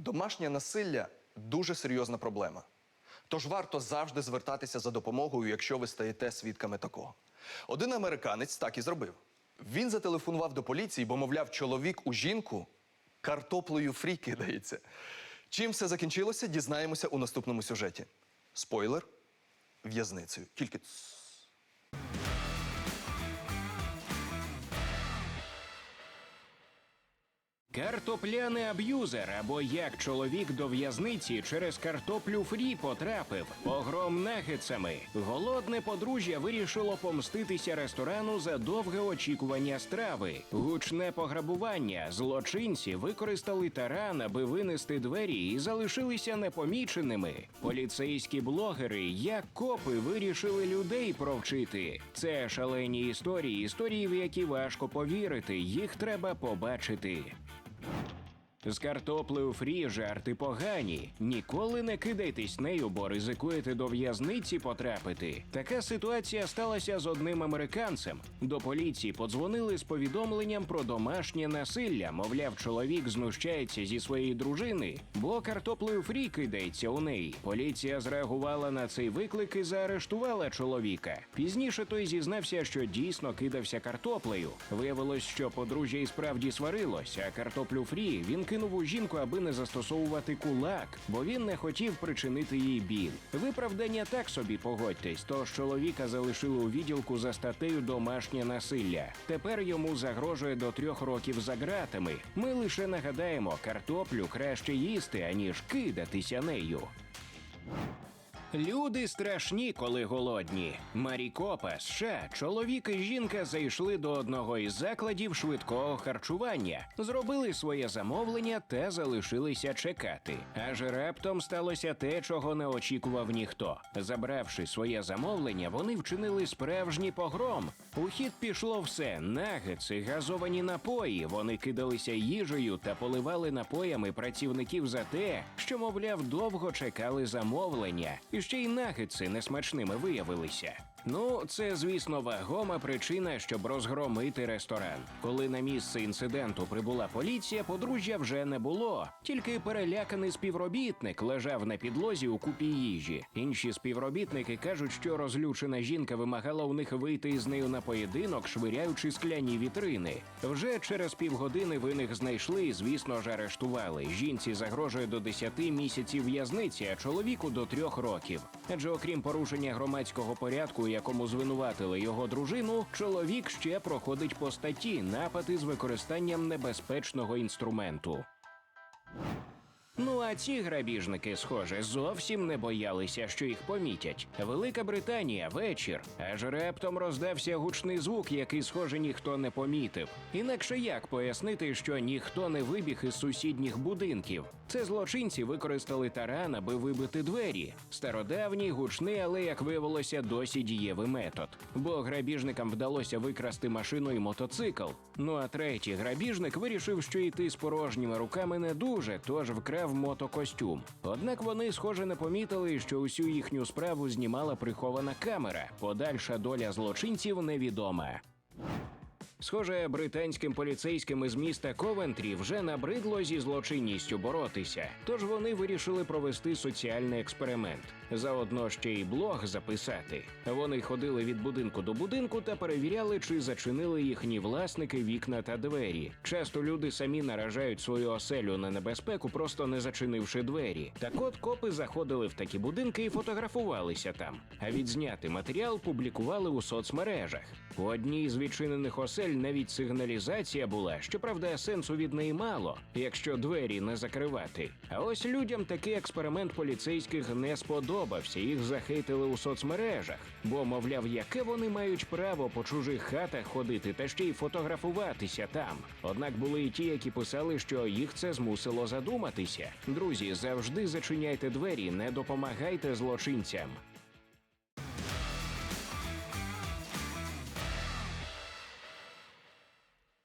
Домашнє насилля дуже серйозна проблема. Тож варто завжди звертатися за допомогою, якщо ви стаєте свідками такого. Один американець так і зробив. Він зателефонував до поліції, бо, мовляв, чоловік у жінку картоплею фрі кидається. Чим все закінчилося, дізнаємося у наступному сюжеті. Спойлер в'язницею. Тільки Картопляний аб'юзер або як чоловік до в'язниці через картоплю фрі потрапив. Погром нагетсами. Голодне подружжя вирішило помститися ресторану за довге очікування страви. Гучне пограбування. Злочинці використали таран, аби винести двері і залишилися непоміченими. Поліцейські блогери, як копи, вирішили людей провчити. Це шалені історії, історії, в які важко повірити. Їх треба побачити. З картоплею фрі жарти погані. Ніколи не кидайтесь нею, бо ризикуєте до в'язниці потрапити. Така ситуація сталася з одним американцем. До поліції подзвонили з повідомленням про домашнє насилля. Мовляв, чоловік знущається зі своєї дружини, бо картоплею фрі кидається у неї. Поліція зреагувала на цей виклик і заарештувала чоловіка. Пізніше той зізнався, що дійсно кидався картоплею. Виявилось, що подружжя і справді сварилось, а картоплю фрі він кинув у жінку, аби не застосовувати кулак, бо він не хотів причинити їй біль. Виправдання так собі погодьтесь, тож чоловіка залишили у відділку за статтею домашнє насилля. Тепер йому загрожує до трьох років за ґратами. Ми лише нагадаємо, картоплю краще їсти, аніж кидатися нею. Люди страшні, коли голодні. Марікопа, США, чоловік і жінка зайшли до одного із закладів швидкого харчування, зробили своє замовлення та залишилися чекати. Аж раптом сталося те, чого не очікував ніхто. Забравши своє замовлення, вони вчинили справжній погром. У хід пішло все: нагетси, газовані напої. Вони кидалися їжею та поливали напоями працівників за те, що, мовляв, довго чекали замовлення, ще й нагетси несмачними виявилися. Ну, це, звісно, вагома причина, щоб розгромити ресторан. Коли на місце інциденту прибула поліція, подружжя вже не було. Тільки переляканий співробітник лежав на підлозі у купі їжі. Інші співробітники кажуть, що розлючена жінка вимагала у них вийти з нею на поєдинок, швиряючи скляні вітрини. Вже через півгодини винних знайшли і, звісно ж, арештували. Жінці загрожує до 10 місяців в'язниці, а чоловіку до трьох років. Адже окрім порушення громадського порядку, якому звинуватили його дружину, чоловік ще проходить по статті напади з використанням небезпечного інструменту. Ну а ці грабіжники, схоже, зовсім не боялися, що їх помітять. Велика Британія вечір. Аж раптом роздався гучний звук, який, схоже, ніхто не помітив. Інакше як пояснити, що ніхто не вибіг із сусідніх будинків? Це злочинці використали таран, аби вибити двері. Стародавній, гучний, але як виявилося, досі дієвий метод. Бо грабіжникам вдалося викрасти машину і мотоцикл. Ну а третій грабіжник вирішив, що йти з порожніми руками не дуже, тож вкрав мотокостюм. Однак вони, схоже, не помітили, що усю їхню справу знімала прихована камера. Подальша доля злочинців невідома. Схоже, британським поліцейським із міста Ковентрі вже набридло зі злочинністю боротися. Тож вони вирішили провести соціальний експеримент. Заодно ще й блог записати. Вони ходили від будинку до будинку та перевіряли, чи зачинили їхні власники вікна та двері. Часто люди самі наражають свою оселю на небезпеку, просто не зачинивши двері. Так от копи заходили в такі будинки і фотографувалися там. А відзняти матеріал публікували у соцмережах. У одній з відчинених осель навіть сигналізація була, щоправда, сенсу від неї мало, якщо двері не закривати. А ось людям такий експеримент поліцейських не сподобався. Їх захейтили у соцмережах, бо, мовляв, яке вони мають право по чужих хатах ходити та ще й фотографуватися там. Однак були і ті, які писали, що їх це змусило задуматися. Друзі, завжди зачиняйте двері, не допомагайте злочинцям.